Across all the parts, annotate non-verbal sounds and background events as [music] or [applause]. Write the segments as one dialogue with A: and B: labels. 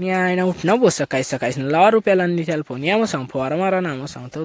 A: नि आईना उठणं बो सकाळी सकाळी लावा रुपयाला नि त्याला फोन. या मग सांग फवारा मारा ना मग सांगतो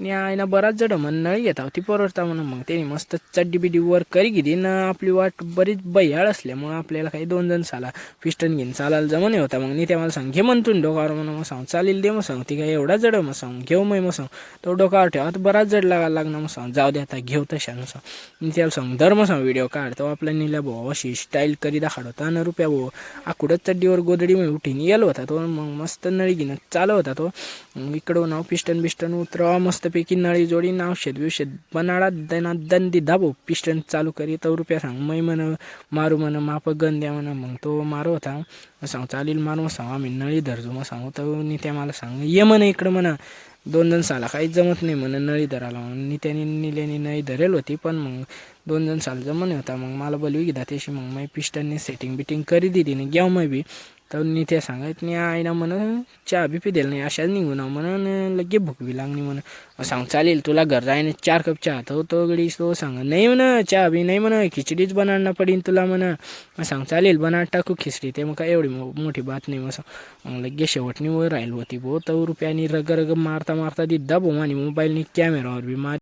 A: आणि नि आईना बराच जड म्हण नळी घेता ती परवडता म्हणून. मग त्याने मस्त चड्डी बिड्डी वर करी गेली ना आपली वाट बरीच बयाळ असल्यामुळं आपल्याला काही दोन जण साला पिस्टन घेऊन चालायला जमणे होता. मग नाही त्या मला सांग घे म्हणतून डोकावर म्हणून मग सांग चालेल दे मग सांग ती काय एवढा जड मग सांग घेऊ मग मग सांग तो डोकावर ठेवा तर बराच जड लागायला लागणार मग सांग जाऊ दे आता घेऊ तशा मग सांग मी त्याला सांग धर्म मग सांग व्हिडिओ काढ. तो आपल्या निल्या भाऊ अशी स्टाईल करी दाखवत होता रुपया भाऊ आकुडच चड्डीवर गोदडी मी उठीन. येलो होता तो मग मस्त नळी घेणं चालू होता तो. मग इकडं नाव पिस्टन बिस्टन मस्त मस्तपैकी नळी जोडी नाव शेत बनाडा दना दंदी दाबो. पिस्टन चालू करी तो रुपया सांग. मै म्हण मारू म्हण माप गन द्या म्हण मग तो मारू होता मग सांग चालेल मारू मग सांग आम्ही नळी धरजो. मग सांगू तर नित्या मला सांग. ये म्हण इकडं म्हणा. दोन जण साला काही जमत नाही म्हण नळी धरायला म्हणून नित्याने निल्याने नळी धरेल होती पण मग दोन जण साल नाही होता. मग मला बोलवी घेता त्याशी मग मी पिस्टनने सेटिंग बिटिंग करी दिली नाही घ्या मग बी. तर ते सांगत नाही आईना म्हण चहा बी पिदेल नाही अशाच निघून म्हणून लगे भूक बी लागली म्हण. सांग चालेल तुला घर जाईन चार कप चहा तो तो गडी तो सांग. नाही म्हण चहा बी नाही म्हण खिचडीच बनाडणं पडीन तुला म्हण. सांग चालेल बनाड टाकू खिचडी ते मग काय एवढी मो- मोठी बात नाही मग सांग. मग लगे शेवटनी वर राहील होती भो तर रुपयानी रग रग मारता मारता दिद्दा भो आणि मोबाईलनी कॅमेरावर बी मार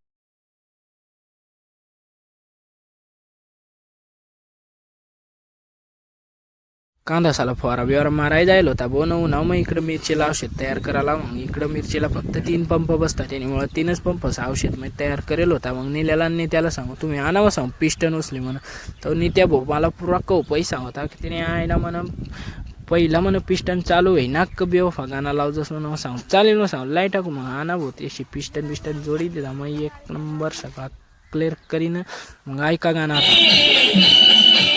A: कांदासाला फवारा. बिवारा मारायला जायला होता. बनवून ना मग इकडं मिरचीला औषध तयार करायला मग इकडं मिरचीला फक्त तीन पंप बसतात. त्यामुळे तीनच पंप औषध मी तयार करेल होता. मग निल्याला नेत्याला त्याला सांगू तुम्ही आणावं सांगू पिस्टन उचली म्हणून. तर नित्या भाऊ मला पुरा कौ पैसा होता. की तिने आयला म्हणून पहिला म्हण पिस्टन चालू आहे नाक बेवफा गाणं लाव जसं म्हणून सांग. चालेल ना सांग. लाइट टाकू मग. आणा भाऊ. तशी पिस्टन बिस्टन जोडी दिला. मग एक नंबर सगळा क्लिअर करीन. मग ऐका गाणं आता.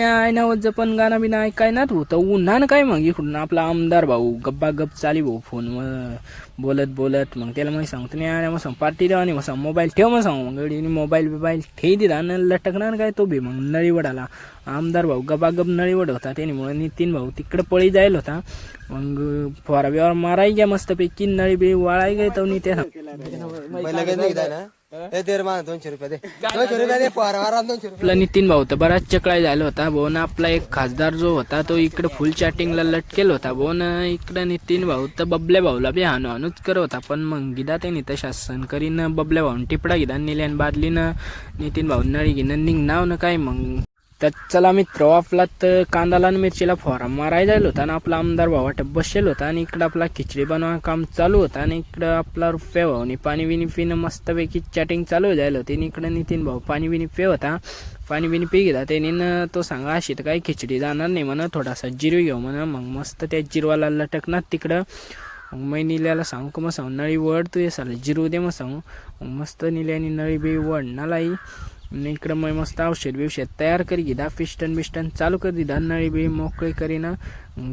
A: आय आयना वज्ज पण गाणं बिना ऐकाय ना तू. तर उन्हानं काय मग? इकडून आपला आमदार भाऊ गप्पा गप चाली भाऊ फोन बोलत बोलत. मग त्याला मग सांगतो नाही आणि मग सांग पार्टी द्या आणि मग सांग मोबाईल ठेव मग सांग. मग मोबाईल बिबाईल ठेव दिला आणि लटकणार काय तो बी. मग नळीवड आला आमदार भाऊ गबागब गप नळीवड होता. त्याने नितीन भाऊ तिकडे पळी जायला होता. मग फवारा बिवार माराय घ्या मस्तपैकी नळी बी वाळाय गाय तो नि
B: पहिलं ए दे रे मला दोनशे रुपये दे. दोनशे रुपये दे फवारा दोनशे रुपये.
A: आपला नितीन भाऊ तर बराच चकळाय झाला होता भाऊन आपला एक खासदार जो होता तो इकडे फुल चॅटिंगला लटकेल होता. भाऊन इकडे नितीन भाऊ तर बबल्या भाऊला बी हानू हानूच करत होता पण मग गिदा त्यांनी तशा सण करीन बबल्या भाऊन टिपडा गिदा नेल्यान बादलीनं नितीन भाऊ नळी घेणं निघणाव ना काय मग? तर चला मित्र आपला तर कांदाला आणि मिरचीला फवारा मारायला जायला होता आणि आपला आमदार भाऊ वाटप बसेल होता आणि इकडं आपला खिचडी बनवा काम चालू होतं आणि इकडं आपला रुपया भाऊनी पाणी बिनी पिणं मस्तपैकी चॅटिंग चालू जायला होती. आणि इकडं नितीन भाऊ पाणी बिनी पे होता. पाणी बिनी पी घेता त्याने तो सांगा अशी तर काही खिचडी जाणार नाही म्हणा थोडासा जिरू घेऊ म्हणा. मग मस्त त्या जिरवाला लटकणार तिकडं. मग मी निल्याला सांगू का मग सांगू नळी वड तू ये साला जिरू दे मग सांगू. मग मस्त निल्याने नळी बी वडणालाई आणि इकडं मग मस्त औषध बिवषध तयार करी घेदा पिस्टन बिस्टन चालू कर दिदा नळी बिळी मोकळी करीना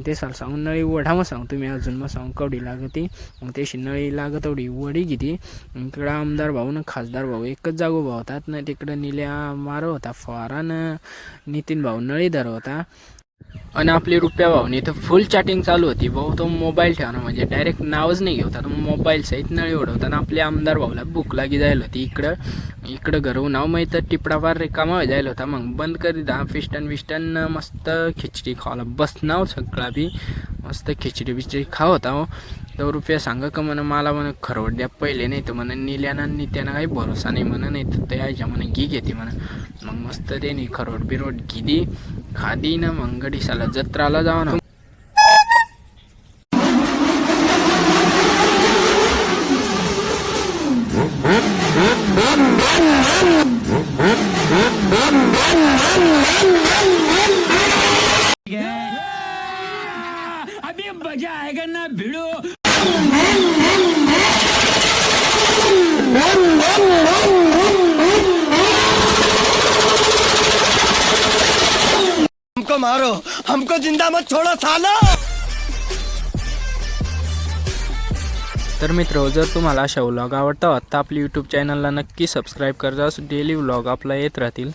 A: ते साल सांगून नळी वढा मग सांग तुम्ही अजून मग सांग कवडी लागती मग त्याशी नळी लागत एवढी वडी घेती इकडं आमदार भाऊ ना खासदार भाऊ एकच जागो भाऊ होतात ना तिकडं निल्या मारो होता फवारा नितीन भाऊ नळी धर होता आणि आपली रुपया भाऊनी तर फुल चॅटिंग चालू होती. भाऊ तो मोबाईल ठेवणं म्हणजे डायरेक्ट नावच नाही घेवता तो मोबाईल सहित नळी उडवता आणि आपले आमदार भाऊला भूक लागी जायला होती. इकडं इकडं घरून नाव मग तर टिपडाफार रिकामा जायला होता. मग बंद करी दा फिस्टन विस्टन मस्त खिचडी खावला बस नाव सगळा बी. मस्त खिचडी बिचडी खाव होता हो. तर रुपया सांगा का म्हणा मला म्हणा खरवड द्या. पहिले नाही तर म्हणा निल्यानं नित्यानं काही भरोसा नाही म्हणा नाही तर ते यायच्या म्हणा घी घेते म्हणा. मग मस्त ते खरोट बिरोट गिदी खादी ना मग गडीसाला जत्राला जावं ना.
B: भिडो [laughs] [laughs] मारो। हमको जिंदा मत छोड़ो सालो।
A: तर मित्र जर तुम्हाला अशा व्लॉग आवडतात तर आपली यूट्यूब चॅनलला नक्की सबस्क्राईब करता डेली व्लॉग आपला येत राहतील.